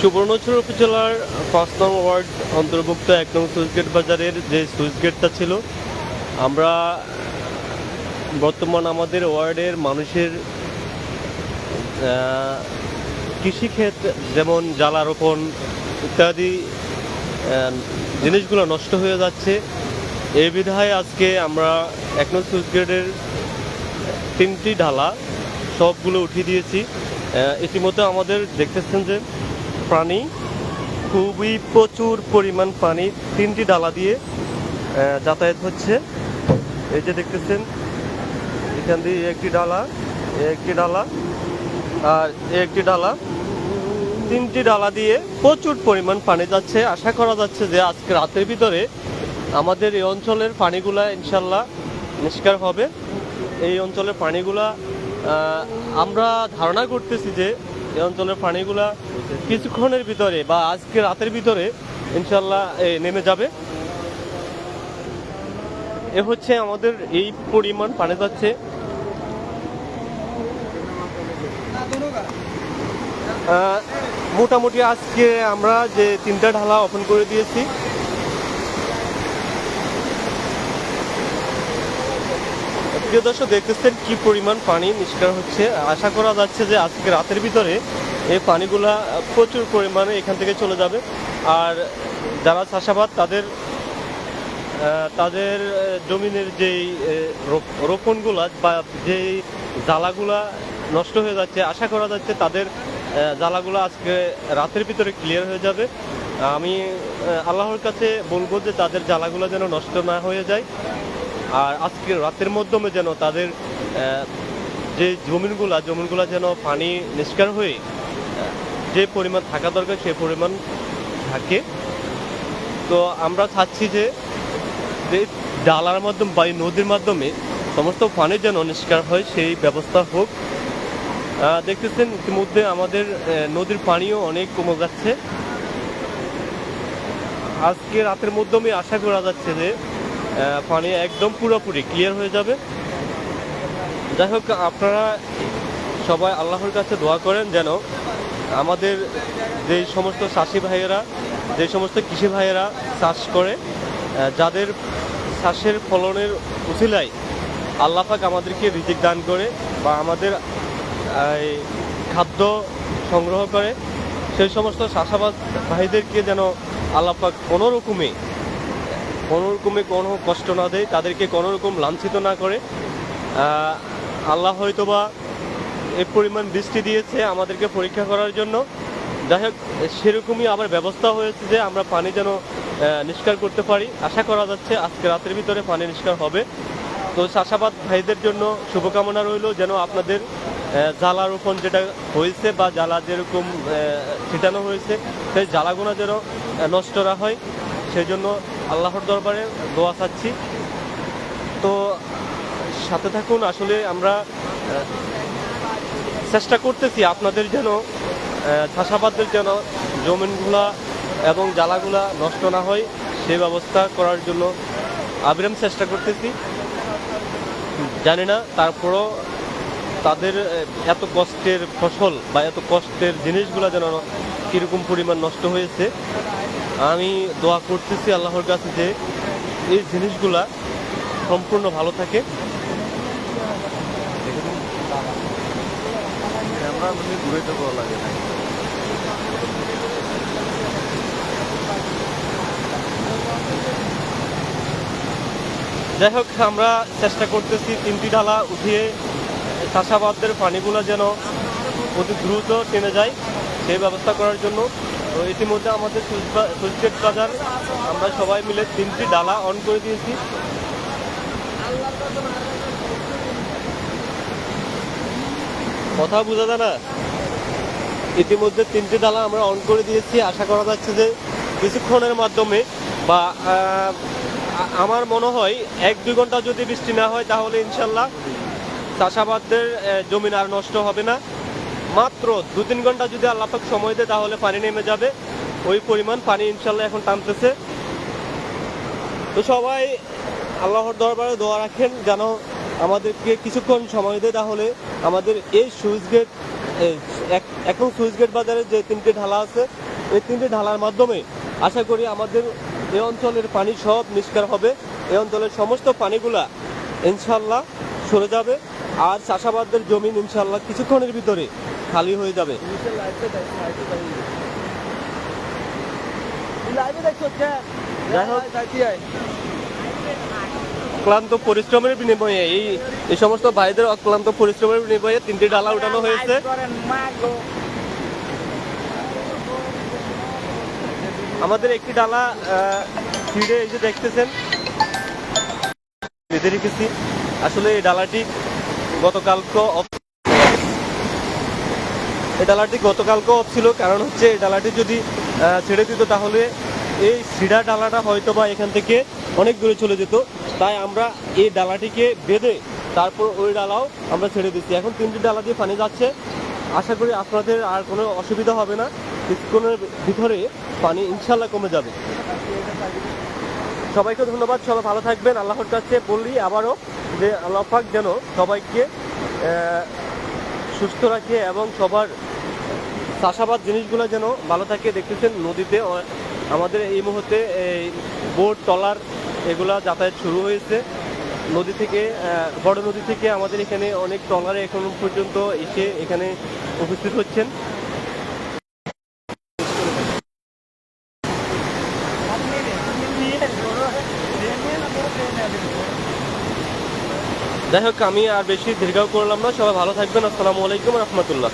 সুবর্ণচর উপজেলার পাঁচ নং ওয়ার্ড অন্তর্ভুক্ত এক নং সুইচগেট বাজারের যে সুইচগেটটা ছিল, আমরা বর্তমান আমাদের ওয়ার্ডের মানুষের কৃষিক্ষেত যেমন জ্বালা রোপণ ইত্যাদি জিনিসগুলো নষ্ট হয়ে যাচ্ছে। এই বিধায় আজকে আমরা এক নং সুইচগেটের তিনটি ঢালা সবগুলো উঠিয়ে দিয়েছি। ইতিমধ্যে আমাদের দেখতেছেন যে পানি খুবই প্রচুর পরিমাণ পানি, তিনটি ডালা দিয়ে যাতায়াত হচ্ছে। এই যে দেখতেছেন, এখান দিয়ে একটি ডালা একটি ডালা, আর একটি ডালা। তিনটি ডালা দিয়ে প্রচুর পরিমাণ পানি যাচ্ছে। আশা করা যাচ্ছে যে আজকে রাতের ভিতরে আমাদের এই অঞ্চলের পানিগুলা ইনশাল্লাহ নিষ্কার হবে। এই অঞ্চলের পানিগুলা আমরা ধারণা করতেছি যে এই অঞ্চলের পানিগুলা কিছুক্ষণের ভিতরে বা আজকে রাতের ভিতরে ইনশাল্লাহ নেমে যাবে। এ হচ্ছে আমাদের এই পরিমাণ পানি যাচ্ছে। মোটামুটি আজকে আমরা যে তিনটা ঢালা ওপেন করে দিয়েছি প্রিয় দর্শক, দেখতেছেন কি পরিমাণ পানি? নিষ্কার হচ্ছে। আশা করা যাচ্ছে যে আজকে রাতের ভিতরে এই পানিগুলা প্রচুর পরিমাণে এখান থেকে চলে যাবে। আর যারা চাষাবাদ, তাদের তাদের জমিনের যেই রোপ- রোপণগুলা বা যেই জ্বালাগুলা নষ্ট হয়ে যাচ্ছে, আশা করা যাচ্ছে তাদের জ্বালাগুলো আজকে রাতের ভিতরে ক্লিয়ার হয়ে যাবে। আমি আল্লাহর কাছে বলব যে তাদের জ্বালাগুলো যেন নষ্ট না হয়ে যায়। আর আজকে রাতের মাধ্যমে যেন তাদের যে জমিনগুলা জমিনগুলা যেন পানি নিষ্কার হয়ে যে পরিমাণ থাকা দরকার সেই পরিমাণ থাকে। তো আমরা চাচ্ছি যে ডালার মাধ্যমে বা নদীর মাধ্যমে সমস্ত পানি যেন নিষ্কার হয়, সেই ব্যবস্থা হোক। দেখতেছেন ইতিমধ্যে আমাদের নদীর পানিও অনেক কমে যাচ্ছে। আজকে রাতের মাধ্যমে আশা করা যাচ্ছে যে পানি একদম পুরোপুরি ক্লিয়ার হয়ে যাবে। যাই হোক, আপনারা সবাই আল্লাহর কাছে দোয়া করেন যেন আমাদের যে সমস্ত চাষি ভাইয়েরা, যে সমস্ত কৃষি ভাইয়েরা চাষ করে যাদের চাষের ফলনের উচিলায় আল্লাহ পাক আমাদেরকে রিজিক দান করে বা আমাদের খাদ্য সংগ্রহ করে, সেই সমস্ত চাষাবাদ ভাইদেরকে যেন আল্লাহ পাক কোনো রকমে কোনো রকমে কোনো কষ্ট না দেয়, তাদেরকে কোনো রকম লাঞ্ছিত না করে। আল্লাহ হয়তোবা এই পরিমাণ বৃষ্টি দিয়েছে আমাদেরকে পরীক্ষা করার জন্য। যাই হোক, সেরকমই আবার ব্যবস্থা হয়েছে যে আমরা পানি যেন নিষ্কার করতে পারি। আশা করা যাচ্ছে আজকে রাতের ভিতরে পানি নিষ্কার হবে। তো চাষাবাদ ভাইদের জন্য শুভকামনা রইল যেন আপনাদের জ্বালা রোপণ যেটা হয়েছে বা জ্বালা যেরকম ছিটানো হয়েছে, সেই জ্বালাগুলো যেন নষ্ট না হয়। সেই জন্য আল্লাহর দরবারে দোয়া চাচ্ছি। তো সাথে থাকুন, আসলে আমরা চেষ্টা করতেছি আপনাদের যেন চাষাবাদের যেন জমিনগুলা এবং জ্বালাগুলা নষ্ট না হয় সেই ব্যবস্থা করার জন্য আবিরাম চেষ্টা করতেছি। জানি না তারপরও তাদের এত কষ্টের ফসল বা এত কষ্টের জিনিসগুলো যেন কীরকম পরিমাণ নষ্ট হয়েছে। আমি দোয়া করতেছি আল্লাহর কাছে যে এই জিনিসগুলা সম্পূর্ণ ভালো থাকে। ক্যামেরা ঘুরে তো লাগে না। যাই হোক আমরা চেষ্টা করতেছি তিনটি ডালা উঠিয়ে চাষাবাদের পানিগুলো যেন অতি দ্রুত টেনে যায় সেই ব্যবস্থা করার জন্য। তো ইতিমধ্যে আমাদের সুইচগেট বাজার আমরা সবাই মিলে তিনটি ডালা অন করে দিয়েছি। কথা বোঝা যায় না? ইতিমধ্যে তিনটি ডালা আমরা অন করে দিয়েছি। আশা করা যাচ্ছে যে কিছুক্ষণের মাধ্যমে বা আমার মনে হয় এক দুই ঘণ্টা যদি বৃষ্টি না হয় তাহলে ইনশাল্লাহ চাষাবাদদের আহ, জমিন আর নষ্ট হবে না। মাত্র দু তিন ঘণ্টা যদি আল্লাপাক সময় দেয়, তাহলে পানি নেমে যাবে। ওই পরিমাণ পানি ইনশাল্লাহ এখন টানতেছে। তো সবাই আল্লাহর দরবারে দোয়া রাখেন, যেন আমাদেরকে কিছুক্ষণ সময় দেয়, তাহলে আমাদের এই সুইচ গেট এখন সুইচ গেট বাজারে যে তিনটে ঢালা আছে, এই তিনটি ঢালার মাধ্যমে আশা করি আমাদের এই অঞ্চলের পানি সব নিষ্কার হবে। এই অঞ্চলের সমস্ত পানিগুলা ইনশাল্লাহ সরে যাবে। আর চাষাবাদের জমিন ইনশাল্লাহ কিছুক্ষণের ভিতরে খালি হয়ে যাবে। অক্লান্ত পরিশ্রমের বিনিময়ে এই এই সমস্ত ভাইদের অক্লান্ত পরিশ্রমের বিনিময়ে তিনটি ডালা উঠানো হয়েছে। আমাদের একটি ডালা আহ, এসে দেখতেছেন। বেঁধে রেখেছি। আসলে এই ডালাটি গতকালকে এই ডালাটি গতকালকে অফ ছিল। কারণ হচ্ছে এই ডালাটি যদি ছেড়ে দিত তাহলে এই সিডা ডালাটা হয়তো বা এখান থেকে অনেক দূরে চলে যেত। তাই আমরা এই ডালাটিকে বেঁধে তারপর ওই ডালাও আমরা ছেড়ে দিচ্ছি। এখন তিনটি ডালা দিয়ে পানি যাচ্ছে। আশা করি আপনাদের আর কোনো অসুবিধা হবে না। কিছুক্ষণের ভিতরে পানি ইনশাল্লাহ কমে যাবে। সবাইকে ধন্যবাদ, সবাই ভালো থাকবেন। আল্লাহর কাছে বললি আবারও যে আল্লাহ পাক যেন সবাইকে সুস্থ রাখে এবং সবার চাষাবাদ জিনিসগুলো যেন ভালো থাকে। দেখতেছেন নদীতে আমাদের এই মুহূর্তে এই বোট টলার এগুলা যাতায়াত শুরু হয়েছে। নদী থেকে বড় নদী থেকে আমাদের এখানে অনেক টলারে এখন পর্যন্ত এসে এখানে উপস্থিত হচ্ছেন। যাই হোক আমি আর বেশি দীর্ঘ করলাম না। সবাই ভালো থাকবেন। আসসালামু আলাইকুম রহমতুল্লাহ।